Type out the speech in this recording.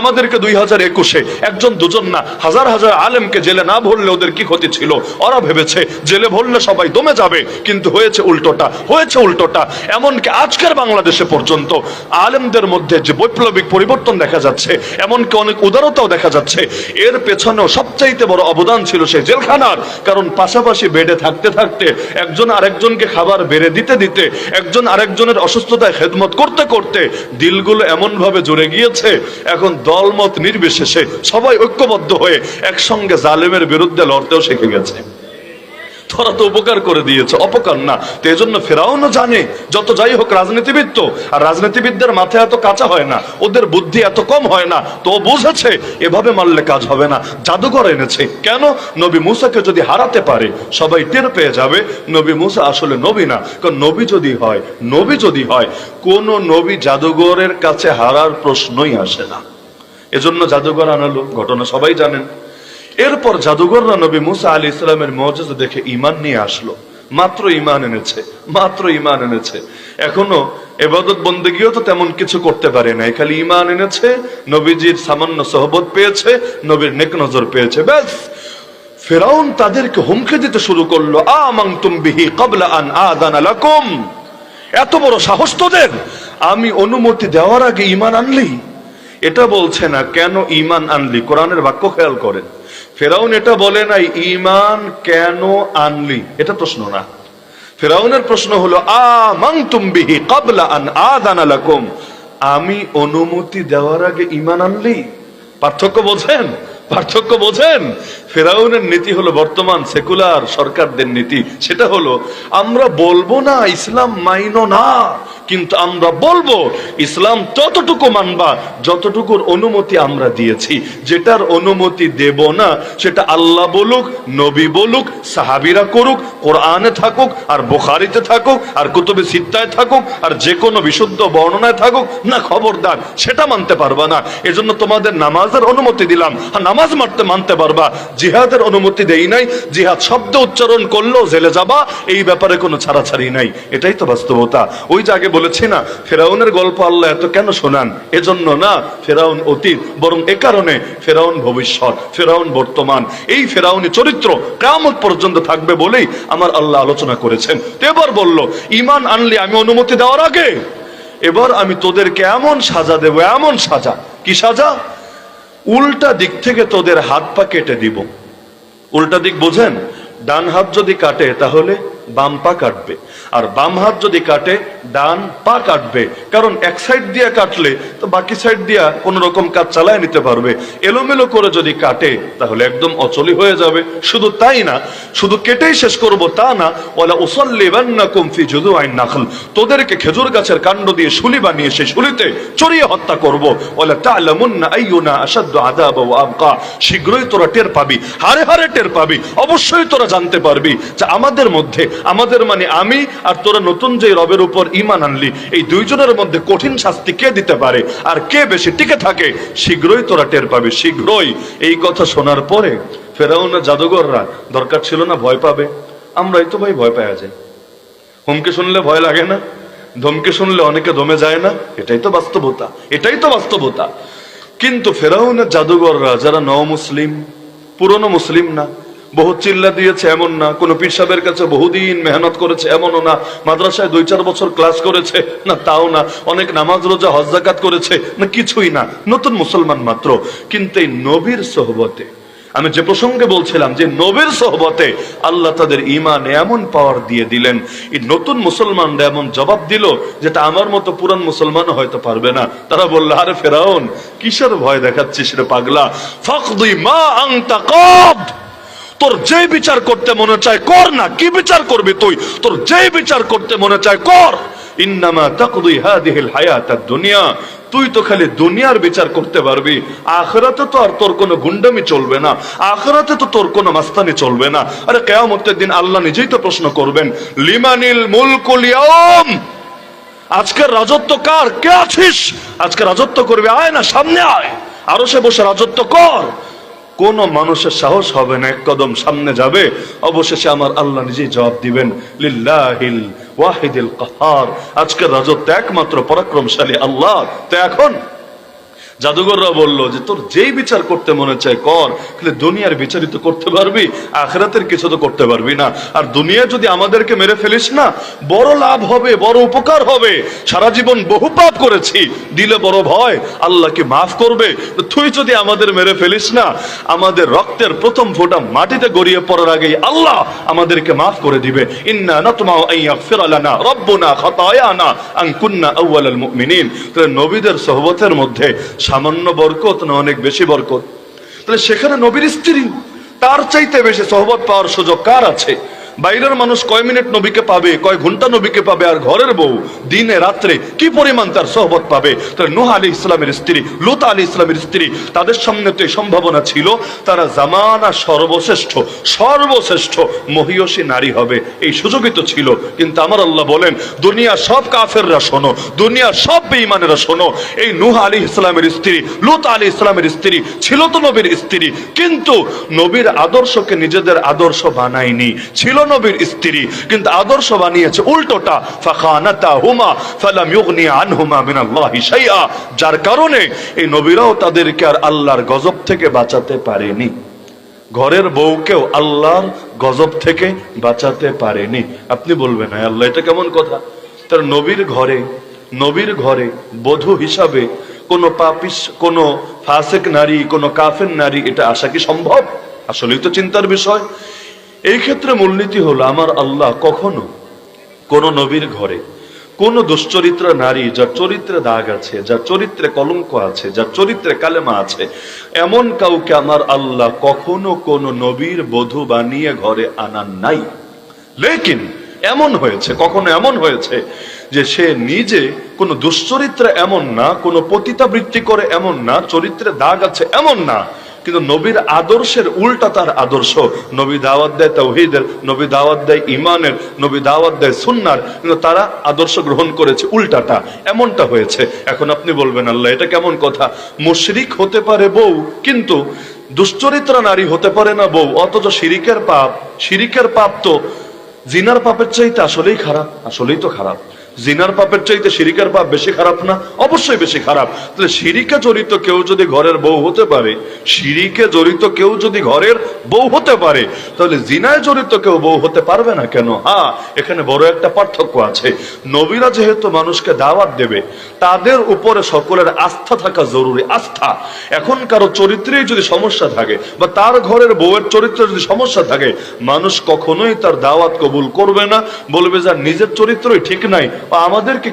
আমাদেরকে দুই হাজার একুশে একজন দুজন না, হাজার হাজার আলেমকে জেলে না ভরলে ওদের কি ক্ষতি ছিল? ওরা ভেবেছে জেলে ভরলে সবাই দমে যাবে, কিন্তু হয়েছে উল্টোটা হয়েছে উল্টোটা। এমনকি আজকের বাংলাদেশে পর্যন্ত আলেমদের মধ্যে যে বৈপ্লবিক পরিবর্তন দেখা যাচ্ছে, এমনকি অনেক উদারতাও দেখা যাচ্ছে, এর পেছনেও সবচাইতে বড় অবদান ছিল সেই জেলখানার। কারণ পাশাপাশি বেডে থাকতে থাকতে একজন আরেকজনকে খাবার বেড়ে দিতে দিতে, একজন আরেকজনের অসুস্থতায় খেদমত করতে করতে দিলগুলো এমন ভাবে জুড়ে গিয়েছে, এখন দলমত নির্বিশেষে সবাই ঐক্যবদ্ধ হয়ে একসঙ্গে জালেমের বিরুদ্ধে লড়তেও শিখে গেছে। তোরা তো উপকার করে দিয়েছে, অপকার না। তো এই জন্য ফেরাউনও জানে, যত যাই হোক রাজনীতিবিদ তো, আর রাজনীতিবিদদের মাথায় এত কাঁচা হয় না, ওদের বুদ্ধি এত কম হয় না, তো বুঝেছে, এভাবে মারলে কাজ হবে না। জাদুঘর এনেছে। কেন? নবী মুসাকে যদি হারাতে পারে, সবাই টের পেয়ে যাবে, নবী মুসা আসলে নবী না। কারণ নবী যদি হয়, নবী যদি হয়, কোন নবী জাদুঘরের কাছে হারার প্রশ্নই আসে না। এজন্য জাদুঘর আনালো, ঘটনা সবাই জানেন। এরপর জাদুঘররা নবী মুসা আলী ইসলামের মজা দেখে ইমান নিয়ে আসলো। মাত্র ইমান এনেছে, মাত্র ইমান এনেছে। এখনও এবাদত বন্দেগীও তো তেমন কিছু করতে পারে নাই, খালি ইমান এনেছে, নবীজির সামান্য সহবত পেয়েছে, নবীর নেক নজর পেয়েছে, ব্যাস। ফেরাউন তাদেরকে হুমকি দিতে শুরু করল আমাংতুম বিহি কবলা আন আযানা লাকুম। এত বড় সাহস তোদের? আমি অনুমতি দেওয়ার আগে ইমান আনলি? এটা বলছে না, কেন ইমান আনলি? কোরআনের বাক্য খেয়াল করেন। ফেরাউন এটা বলে নাই ইমান কেন আনলি? এটা প্রশ্ন না। ফেরাউনের প্রশ্ন হলো কাবলা আন আমি অনুমতি দেওয়ার আগে ইমান আনলি? পার্থক্য বোঝেন? পার্থক্য বোঝেন? ফেরাউনের নীতি হলো বর্তমান সেকুলার সরকারদের নীতি। সেটা হলো, আমরা বলব না ইসলাম মাইনো না, কিন্তু আমরা বলব ইসলাম ততটুকু মানবা, যতটুকুর অনুমতি আমরা দিয়েছি। যেটার অনুমতি দেব না, সেটা আল্লাহ বলুক, নবী বলুক, সাহাবিরা করুক, কোরআনে থাকুক, আর বোখারিতে থাকুক, আর কুতুবে সিত্তায় থাকুক, আর যে কোনো বিশুদ্ধ বর্ণনায় থাকুক, না খবরদার, সেটা মানতে পারবা না। এজন্য তোমাদের নামাজের অনুমতি দিলাম। আর নামাজ মারতে মানতে পারবা। জিহাদের অনুমতি দেই নাই, জিহাদ শব্দ উচ্চারণ করলেও জেলে যাবা, এই ব্যাপারে কোনো ছাড়াছাড়ি নাই। এটাই তো বাস্তবতা। ওই যে আগে বলেছি না, ফেরাউনের গল্প আল্লাহ এত কেন শোনান? এজন্য না, ফেরাউন অতীত, বরং এ কারণে ফেরাউন ভবিষ্যৎ, ফেরাউন বর্তমান। এই ফেরাউনি চরিত্র কেমন পর্যন্ত থাকবে বলেই আমার আল্লাহ আলোচনা করেছেন। এবার বলল, ইমান আনলি, আমি অনুমতি দেওয়ার আগে? এবার আমি তোদেরকে এমন সাজা দেব, এমন সাজা। কি সাজা? উল্টা দিক থেকে তোদের হাত পা কেটে দিব। উল্টা দিক বোঝেন? ডান হাত যদি কাটে, তাহলে বাম পা কাটবে। আর বাম হাত যদি কাটে, ডান পা কাটবে। কারণ এক সাইড দিয়ে কাটলে তো বাকি সাইড দিয়া কোন রকম কাজ চালায় নিতে পারবে। এলোমেলো করে যদি কাটে, তাহলে একদম অচলি হয়ে যাবে। শুধু তাই না, শুধু কেটেই শেষ করব তা না ওলা উসল্লিবান্নাকুম ফি জুদুআইন নাখল। তোদেরকে খেজুর গাছের কাণ্ড দিয়ে শুলি বানিয়ে সেই শুলিতে চড়িয়ে হত্যা করব। ওলা তা'লামুন্না আইয়ুনা আশাদ্দু আযাবা ওয়া আবকা। শীঘ্রই তোরা টের পাবি, হারে হারে টের পাবি। অবশ্যই তোরা জানতে পারবি যে আমাদের মধ্যে, আমাদের মানে আমি আর তোরা নতুন যে রবের উপর ইমান আনলি, এই দুইজনের মধ্যে কঠিন শাস্তি কে দিতে পারে? আর কে বেশি টিকে থাকে? শীঘ্রই তোরা টের পাবে, শীঘ্রই। এই কথা শোনার পরে ফেরাউন জাদুঘররা দরকার ছিল না, ভয় পাবে। আমরাই তো ভাই ভয় পাওয়া যায় হুমকি শুনলে ভয় লাগে না, ধমকি শুনলে অনেকে দমে যায় না। এটাই তো বাস্তবতা, এটাই তো বাস্তবতা। কিন্তু ফেরাউনের জাদুঘররা, যারা ন মুসলিম পুরনো মুসলিম না বহু চিল্লা দিয়েছে, এমন না। কোনো পীর সাহেবের কাছে বহুদিন মেহনত করেছে, এমনও না। মাদ্রাসায় দুই চার বছর ক্লাস করেছে, না তাও না। অনেক নামাজ, রোজা, হজ, জাকাত করেছে, না কিছুই না। নতুন মুসলমান মাত্র। কিন্তু এই নবীর সোহবতে, আমি যে প্রসঙ্গে বলছিলাম যে নবীর সোহবতে আল্লাহ তাদের ইমান এমন পাওয়ার দিয়ে দিলেন, এই নতুন মুসলমানরা এমন জবাব দিল যেটা আমার মতো পুরান মুসলমানও হয়তো পারবে না। তারা বলল, আরে ফেরাউন, কিসের ভয় দেখাচ্ছিস রে পাগলা? ফকদুই মা আংতা কদ! তোর যে বিচার করতে মনে চায় কর না, কি বিচার করবি তুই? তোর যে বিচার করতে মনে চায় কর। ইন্নামা তাকদুই হাদিহিল দুনিয়া তুই তো খালি দুনিয়ার বিচার করতে পারবি। আখরাতে তো আর তোর কোনো গুন্ডামি চলবে না। আখরাতে তো তোর কোনো মাস্তানি চলবে না। আরে কেয়ামতের দিন আল্লাহ নিজেই তো প্রশ্ন করবেন, লিমানিল মুলকুল আজকের রাজত্ব কার? কে আছিস? আজকে রাজত্ব করবে? আয় না, সামনে আয়। আরও সে বসে রাজত্ব কর। কোন মানুষের সাহস হবে না, এক কদম সামনে যাবে, অবশেষে আমার আল্লাহ নিজেই জবাব দিবেন, লিল্লাহিল ওয়াহিদুল কাহার। আজকে রাজত্ব একমাত্র পরাক্রমশালী আল্লাহ, তো এখন জাদুঘররা বলল যে, তোর যেই বিচার করতে মনে চায় কর কিন্তু দুনিয়ার বিচারই তো করতে পারবি, আখেরাতের কিছু তো করতে পারবি না। আর দুনিয়া যদি আমাদেরকে মেরে ফেলিস না, বড় লাভ হবে, বড় উপকার হবে। সারা জীবন বহু পাপ করেছি, দিলে বড় ভয় আল্লাহ কি মাফ করবে। তুই যদি আমাদের মেরে ফেলিস না, আমাদের রক্তের প্রথম ফোঁটা মাটিতে গড়িয়ে পড়ার আগেই আল্লাহ আমাদেরকে মাফ করে দিবে। ইন্না নাতমাউ আন ইয়াগফিরা লানা, রাব্বুনা খাতায়ানা, আন কুন্না আউয়ালাল মুমিনিন। তাহলে নবীদের সোহবতের মধ্যে সামান্য বরকত না অনেক বেশি বরকত? তাহলে সেখানে নবীর স্ত্রী, তার চাইতে বেশি সহবত পাওয়ার সুযোগ কার আছে? বাইরের মানুষ কয় মিনিট নবীকে পাবে, কয় ঘণ্টা নবীকে পাবে আর ঘরের বউ দিনে রাত্রে কি পরিমাণ তার সহবত পাবে? তাহলে নোহ আলী ইসলামের স্ত্রী, লুত আলী ইসলামের স্ত্রী, তাদের সামনে তো এই সম্ভাবনা ছিল, তারা জামানা সর্বশ্রেষ্ঠ সর্বশ্রেষ্ঠ মহিয়সী নারী হবে। এই সুযোগই তো ছিল। কিন্তু আমার আল্লাহ বলেন দুনিয়া সব কাফেররা শোনো, দুনিয়ার সব বেঈমানেরা শোনো, এই নূহ আলী ইসলামের স্ত্রী, লুত আলী ইসলামের স্ত্রী ছিল তো নবীর স্ত্রী, কিন্তু নবীর আদর্শকে নিজেদের আদর্শ বানায়নি। ছিল নবীর স্ত্রী কিন্তু আদর্শ বানিয়েছে উল্টোটা। ফাখানাতা হুমা ফালাম ইউগনি আনহুমা মিনাল্লাহি শাইআ। যার কারণে এই নবীরাও তাদেরকে আর আল্লাহর গজব থেকে বাঁচাতে পারেনি। ঘরের বউকেও আল্লাহর গজব থেকে বাঁচাতে পারেনি। আপনি বলবেন "হ্যাঁ, আল্লাহ এটা কেমন কথা? তার নবীর ঘরে নবীর ঘরে বধূ হিসাবে কোনো পাপিস কোনো ফাসেক নারী কোনো কাফের নারী এটা আসা কি সম্ভব? আসলেই তো চিন্তার বিষয়। এই ক্ষেত্রে মূলনীতি হলো, আমার আল্লাহ কখনো কোন নবীর ঘরে কোন দুশ্চরিত্র নারী যার চরিত্রে দাগ আছে, যার চরিত্রে কলঙ্ক আছে, যার চরিত্রে কালেমা আছে, এমন কাউকে আমার আল্লাহ কখনো কোন নবীর বধূ বানিয়ে ঘরে আনার নাই। লেকিন এমন হয়েছে, কখনো এমন হয়েছে যে সে নিজে কোনো দুশ্চরিত্রে এমন না, কোনো পতিতাবৃত্তি করে এমন না, চরিত্রে দাগ আছে এমন না কিন্তু নবীর আদর্শের উল্টা তার আদর্শ। নবী দাওয়াত দেয় তৌহিদের নবী দাওয়াত দেয় ইমানের নবী দাওয়াত দেয় সুন্নার, কিন্তু তারা আদর্শ গ্রহণ করেছে উল্টাটা। এমনটা হয়েছে। এখন আপনি বলবেন, আল্লাহ, এটা কেমন কথা? মুশরিক হতে পারে বউ, কিন্তু দুশ্চরিত্রা নারী হতে পারে না বউ। অথচ শিরিকের পাপ শিরিকের পাপ তো জিনার পাপের চাইতে আসলেই খারাপ, আসলেই তো খারাপ। জিনার পাপের চাইতে শিরিকের পাপ বেশি খারাপ না? অবশ্যই বেশি খারাপ। তাহলে শিরিকে জড়িত কেউ যদি ঘরের বউ হতে পারে শিরিকে জড়িত কেউ যদি ঘরের বউ হতে পারে, তাহলে জিনায় জড়িত কেউ বউ হতে পারবে না কেন? হ্যাঁ এখানে বড় একটা পার্থক্য আছে। নবীরা যেহেতু মানুষকে দাওয়াত দেবে, তাদের উপরে সকলের আস্থা থাকা জরুরি। আস্থা। এখন কারও চরিত্রেই যদি সমস্যা থাকে, বা তার ঘরের বউয়ের চরিত্রে যদি সমস্যা থাকে, মানুষ কখনোই তার দাওয়াত কবুল করবে না। বলবে যার নিজের চরিত্রই ঠিক নাই বা আমাদেরকে কি